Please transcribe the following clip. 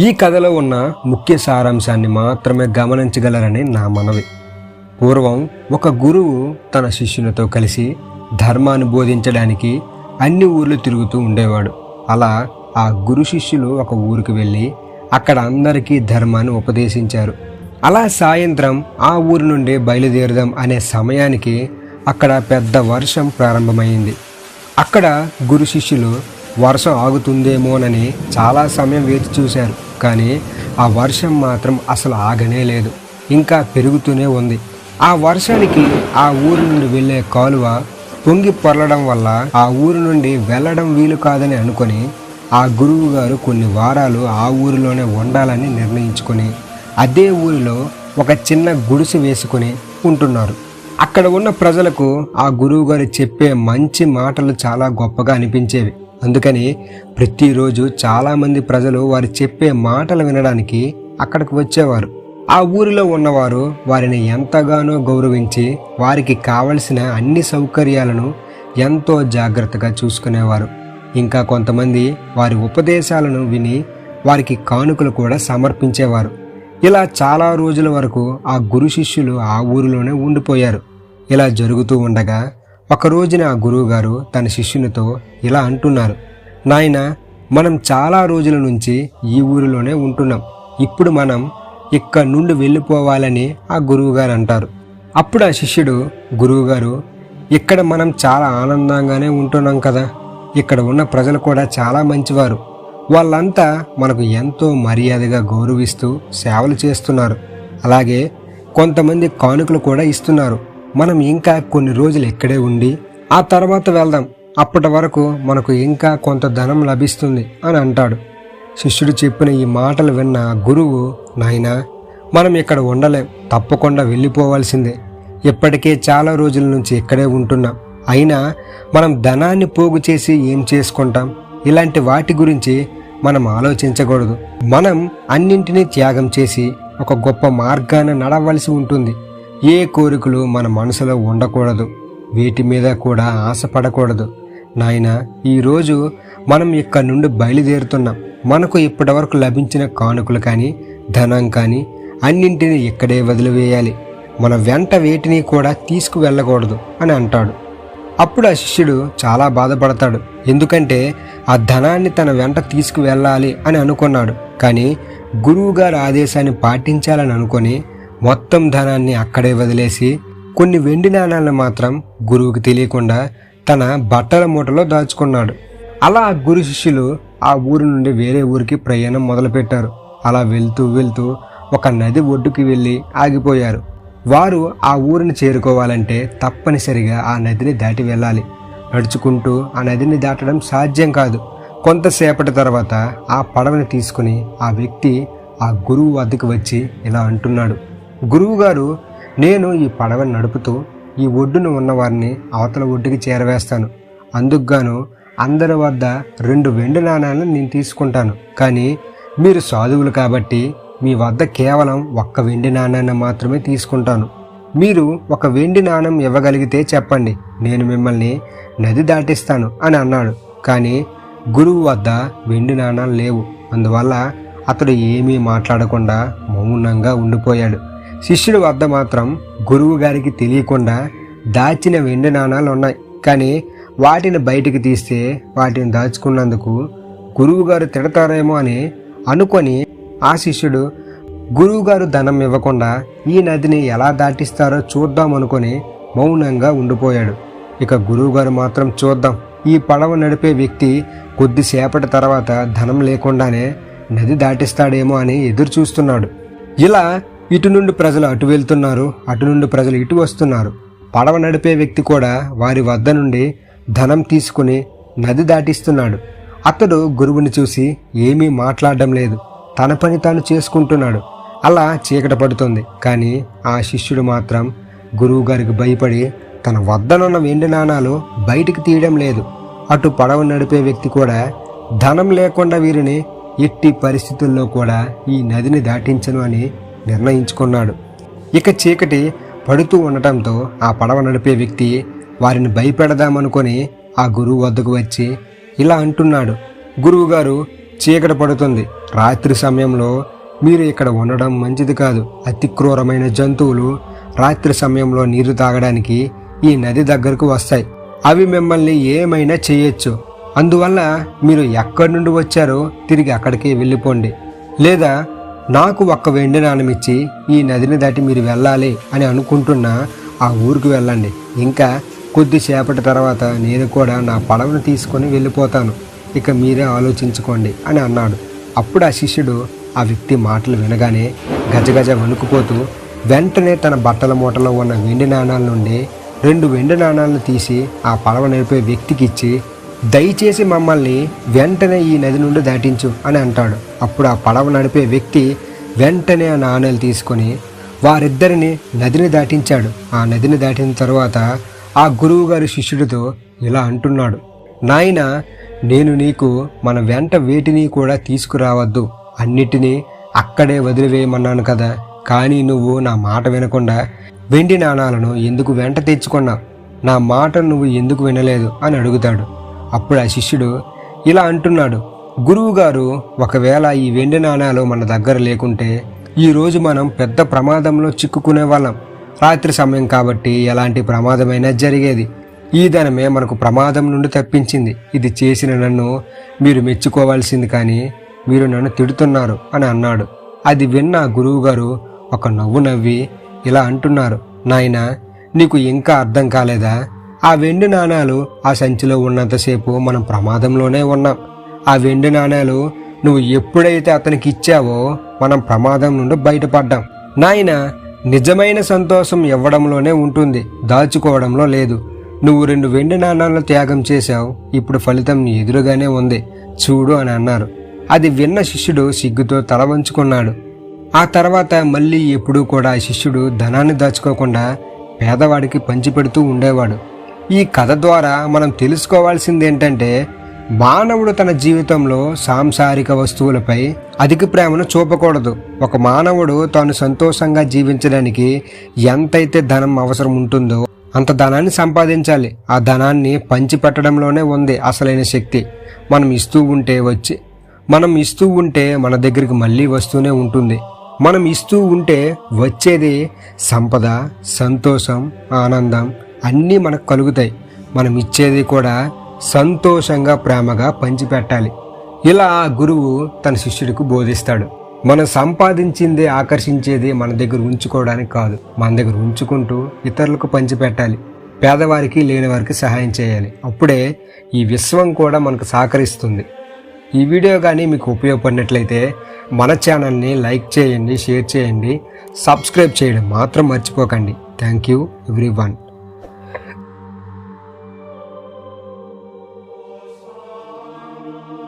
ఈ కథలో ఉన్న ముఖ్య సారాంశాన్ని మాత్రమే గమనించగలరని నా మనవి. పూర్వం ఒక గురువు తన శిష్యులతో కలిసి ధర్మాన్ని బోధించడానికి అన్ని ఊర్లు తిరుగుతూ ఉండేవాడు. అలా ఆ గురు శిష్యులు ఒక ఊరికి వెళ్ళి అక్కడ అందరికీ ధర్మాన్ని ఉపదేశించారు. అలా సాయంత్రం ఆ ఊరి నుండి బయలుదేరదాం అనే సమయానికి అక్కడ పెద్ద వర్షం ప్రారంభమైంది. అక్కడ గురు శిష్యులు వర్షం ఆగుతుందేమోనని చాలా సమయం వేచి చూశారు. కానీ ఆ వర్షం మాత్రం అసలు ఆగనే లేదు. ఇంకా పెరుగుతూనే ఉంది. ఆ వర్షానికి ఆ ఊరి నుండి వెళ్ళే కాలువ పొంగి పొరలడం వల్ల ఆ ఊరి నుండి వెళ్ళడం వీలు కాదని అనుకొని ఆ గురువు గారు కొన్ని వారాలు ఆ ఊరిలోనే ఉండాలని నిర్ణయించుకొని అదే ఊరిలో ఒక చిన్న గుడిసె వేసుకొని ఉంటున్నారు. అక్కడ ఉన్న ప్రజలకు ఆ గురువుగారు చెప్పే మంచి మాటలు చాలా గొప్పగా అనిపించేవి. అందుకని ప్రతిరోజు చాలామంది ప్రజలు వారు చెప్పే మాటలు వినడానికి అక్కడికి వచ్చేవారు. ఆ ఊరిలో ఉన్నవారు వారిని ఎంతగానో గౌరవించి వారికి కావలసిన అన్ని సౌకర్యాలను ఎంతో జాగ్రత్తగా చూసుకునేవారు. ఇంకా కొంతమంది వారి ఉపదేశాలను విని వారికి కానుకలు కూడా సమర్పించేవారు. ఇలా చాలా రోజుల వరకు ఆ గురు శిష్యులు ఆ ఊరిలోనే ఉండిపోయారు. ఇలా జరుగుతూ ఉండగా ఒక రోజున ఆ గురువుగారు తన శిష్యునితో ఇలా అంటున్నారు నాయన మనం చాలా రోజుల నుంచి ఈ ఊరిలోనే ఉంటున్నాం. ఇప్పుడు మనం ఇక్కడ నుండి వెళ్ళిపోవాలని ఆ గురువుగారు అంటారు. అప్పుడు ఆ శిష్యుడు గురువుగారు ఇక్కడ మనం చాలా ఆనందంగానే ఉంటున్నాం కదా. ఇక్కడ ఉన్న ప్రజలు కూడా చాలా మంచివారు. వాళ్ళంతా మనకు ఎంతో మర్యాదగా గౌరవిస్తూ సేవలు చేస్తున్నారు. అలాగే కొంతమంది కానుకలు కూడా ఇస్తున్నారు. మనం ఇంకా కొన్ని రోజులు ఇక్కడే ఉండి ఆ తర్వాత వెళ్దాం. అప్పటి వరకు మనకు ఇంకా కొంత ధనం లభిస్తుంది అని అంటాడు. శిష్యుడు చెప్పిన ఈ మాటలు విన్న గురువు నాయనా మనం ఇక్కడ ఉండలేం. తప్పకుండా వెళ్ళిపోవాల్సిందే. ఇప్పటికే చాలా రోజుల నుంచి ఇక్కడే ఉంటున్నాం. అయినా మనం ధనాన్ని పోగు చేసి ఏం చేసుకుంటాం? ఇలాంటి వాటి గురించి మనం ఆలోచించకూడదు. మనం అన్నింటినీ త్యాగం చేసి ఒక గొప్ప మార్గాన్ని నడవలసి ఉంటుంది. ఏ కోరికలు మన మనసులో ఉండకూడదు వీటి మీద కూడా ఆశపడకూడదు. నాయన ఈరోజు మనం ఇక్కడ నుండి బయలుదేరుతున్నాం. మనకు ఇప్పటివరకు లభించిన కానుకలు కానీ ధనం కానీ అన్నింటినీ ఇక్కడే వదిలివేయాలి. మన వెంట వేటిని కూడా తీసుకువెళ్ళకూడదు అని అంటాడు. అప్పుడు ఆ శిష్యుడు చాలా బాధపడతాడు. ఎందుకంటే ఆ ధనాన్ని తన వెంట తీసుకువెళ్ళాలి అని అనుకున్నాడు. కానీ గురువుగారి ఆదేశాన్ని పాటించాలని అనుకొని మొత్తం ధనాన్ని అక్కడే వదిలేసి కొన్ని వెండి నాణాలను మాత్రం గురువుకి తెలియకుండా తన బట్టల మూటలో దాచుకున్నాడు. అలా ఆ గురు శిష్యులు ఆ ఊరి నుండి వేరే ఊరికి ప్రయాణం మొదలుపెట్టారు. అలా వెళ్తూ వెళ్తూ ఒక నది ఒడ్డుకి వెళ్ళి ఆగిపోయారు. వారు ఆ ఊరిని చేరుకోవాలంటే తప్పనిసరిగా ఆ నదిని దాటి వెళ్ళాలి. నడుచుకుంటూ ఆ నదిని దాటడం సాధ్యం కాదు. కొంతసేపటి తర్వాత ఆ పడవని తీసుకుని ఆ వ్యక్తి ఆ గురువు వద్దకు వచ్చి ఇలా అంటున్నాడు. గురువుగారు నేను ఈ పడవని నడుపుతూ ఈ ఒడ్డున ఉన్నవారిని అవతల ఒడ్డుకి చేరవేస్తాను. అందుకుగాను అందరి వద్ద రెండు వెండి నాణాలను నేను తీసుకుంటాను. కానీ మీరు సాధువులు కాబట్టి మీ వద్ద కేవలం ఒక్క వెండి నాణాన్ని మాత్రమే తీసుకుంటాను. మీరు ఒక వెండి నాణం ఇవ్వగలిగితే చెప్పండి నేను మిమ్మల్ని నది దాటిస్తాను అని అన్నాడు. కానీ గురువు వద్ద వెండి నాణాలు లేవు. అందువల్ల అతడు ఏమీ మాట్లాడకుండా మౌనంగా ఉండిపోయాడు. శిష్యుడి వద్ద మాత్రం గురువు గారికి తెలియకుండా దాచిన వెండి నాణాలు ఉన్నాయి. కానీ వాటిని బయటికి తీస్తే వాటిని దాచుకున్నందుకు గురువుగారు తిడతారేమో అని అనుకొని ఆ శిష్యుడు గురువుగారు ధనం ఇవ్వకుండా ఈ నదిని ఎలా దాటిస్తారో చూద్దాం అనుకొని మౌనంగా ఉండిపోయాడు. ఇక గురువుగారు మాత్రం చూద్దాం. ఈ పడవ నడిపే వ్యక్తి కొద్దిసేపటి తర్వాత ధనం లేకుండానే నది దాటిస్తాడేమో అని ఎదురు చూస్తున్నాడు ఇలా ఇటు నుండి ప్రజలు అటు వెళ్తున్నారు అటు నుండి ప్రజలు ఇటు వస్తున్నారు. పడవ నడిపే వ్యక్తి కూడా వారి వద్ద నుండి ధనం తీసుకుని నది దాటిస్తున్నాడు. అతడు గురువుని చూసి ఏమీ మాట్లాడడం లేదు. తన పని తాను చేసుకుంటున్నాడు. అలా చీకట పడుతుంది. కానీ ఆ శిష్యుడు మాత్రం గురువు గారికి భయపడి తన వద్దనున్న వెండి నాణాలు బయటికి తీయడం లేదు. అటు పడవ నడిపే వ్యక్తి కూడా ధనం లేకుండా వీరిని ఎట్టి పరిస్థితుల్లో కూడా ఈ నదిని దాటించను అని నిర్ణయించుకున్నాడు. ఇక చీకటి పడుతూ ఉండటంతో ఆ పడవ నడిపే వ్యక్తి వారిని భయపెడదామనుకొని ఆ గురువు వద్దకు వచ్చి ఇలా అంటున్నాడు గురువుగారు చీకటి పడుతుంది. రాత్రి సమయంలో మీరు ఇక్కడ ఉండడం మంచిది కాదు. అతి క్రూరమైన జంతువులు రాత్రి సమయంలో నీరు తాగడానికి ఈ నది దగ్గరకు వస్తాయి. అవి మిమ్మల్ని ఏమైనా చేయొచ్చు. అందువల్ల మీరు ఎక్కడి నుండి వచ్చారో తిరిగి అక్కడికి వెళ్ళిపోండి. లేదా నాకు ఒక్క వెండి నాణమిచ్చి ఈ నదిని దాటి మీరు వెళ్ళాలి అని అనుకుంటున్న ఆ ఊరికి వెళ్ళండి. ఇంకా కొద్దిసేపటి తర్వాత నేను కూడా నా పడవను తీసుకొని వెళ్ళిపోతాను. ఇక మీరే ఆలోచించుకోండి అని అన్నాడు. అప్పుడు ఆ శిష్యుడు ఆ వ్యక్తి మాటలు వినగానే గజగజ వణుకుపోతూ వెంటనే తన బట్టల మూటలో ఉన్న వెండి నాణాల నుండి రెండు వెండి నాణాలను తీసి ఆ పడవ నడిపే వ్యక్తికి ఇచ్చి దయచేసి మమ్మల్ని వెంటనే ఈ నది నుండి దాటించు అని అంటాడు. అప్పుడు ఆ పడవ నడిపే వ్యక్తి వెంటనే ఆ నాణేలు తీసుకొని వారిద్దరిని నదిని దాటించాడు. ఆ నదిని దాటిన తర్వాత ఆ గురువు గారి శిష్యుడితో ఇలా అంటున్నాడు నాయన నేను నీకు మన వెంట వేటిని కూడా తీసుకురావద్దు. అన్నిటినీ అక్కడే వదిలివేయమన్నాను కదా. కానీ నువ్వు నా మాట వినకుండా వెండి నాణాలను ఎందుకు వెంట తెచ్చుకున్నావు? నా మాట నువ్వు ఎందుకు వినలేదు? అని అడుగుతాడు. అప్పుడు ఆ శిష్యుడు ఇలా అంటున్నాడు గురువుగారు ఒకవేళ ఈ వెండి నాణాలు మన దగ్గర లేకుంటే ఈరోజు మనం పెద్ద ప్రమాదంలో చిక్కుకునే వాళ్ళం. రాత్రి సమయం కాబట్టి ఎలాంటి ప్రమాదమైనా జరిగేది. ఈ ధనమే మనకు ప్రమాదం నుండి తప్పించింది. ఇది చేసిన నన్ను మీరు మెచ్చుకోవాల్సింది కానీ మీరు నన్ను తిడుతున్నారు అని అన్నాడు. అది విన్న గురువుగారు ఒక నవ్వు నవ్వి ఇలా అంటున్నారు నాయనా నీకు ఇంకా అర్థం కాలేదా? ఆ వెండి నాణాలు ఆ సంచిలో ఉన్నంతసేపు మనం ప్రమాదంలోనే ఉన్నాం. ఆ వెండి నాణాలు నువ్వు ఎప్పుడైతే అతనికి ఇచ్చావో మనం ప్రమాదం నుండి బయటపడ్డాం. నాయన నిజమైన సంతోషం ఇవ్వడంలోనే ఉంటుంది దాచుకోవడంలో లేదు. నువ్వు రెండు వెండి నాణాలను త్యాగం చేశావు ఇప్పుడు ఫలితం నీ ఎదురుగానే ఉంది చూడు అని అన్నారు. అది విన్న శిష్యుడు సిగ్గుతో తల వంచుకున్నాడు. ఆ తర్వాత మళ్ళీ ఎప్పుడూ కూడా శిష్యుడు ధనాన్ని దాచుకోకుండా పేదవాడికి పంచిపెడుతూ ఉండేవాడు. ఈ కథ ద్వారా మనం తెలుసుకోవాల్సింది ఏంటంటే మానవుడు తన జీవితంలో సాంసారిక వస్తువులపై అధిక ప్రేమను చూపకూడదు. ఒక మానవుడు తాను సంతోషంగా జీవించడానికి ఎంతైతే ధనం అవసరం ఉంటుందో అంత ధనాన్ని సంపాదించాలి. ఆ ధనాన్ని పంచిపెట్టడంలోనే ఉంది అసలైన శక్తి. మనం ఇస్తూ ఉంటే వచ్చి మనం ఇస్తూ ఉంటే మన దగ్గరికి మళ్ళీ వస్తూనే ఉంటుంది. మనం ఇస్తూ ఉంటే వచ్చేది సంపద సంతోషం ఆనందం అన్నీ మనకు కలుగుతాయి. మనం ఇచ్చేది కూడా సంతోషంగా ప్రేమగా పంచిపెట్టాలి. ఇలా ఆ గురువు తన శిష్యుడికి బోధిస్తాడు. మనం సంపాదించింది ఆకర్షించేది మన దగ్గర ఉంచుకోవడానికి కాదు. మన దగ్గర ఉంచుకుంటూ ఇతరులకు పంచిపెట్టాలి. పేదవారికి లేని వారికి సహాయం చేయాలి. అప్పుడే ఈ విశ్వం కూడా మనకు సహకరిస్తుంది. ఈ వీడియో కానీ మీకు ఉపయోగపడినట్లయితే మన ఛానల్ని లైక్ చేయండి షేర్ చేయండి సబ్స్క్రైబ్ చేయడం మాత్రం మర్చిపోకండి. Thank you every one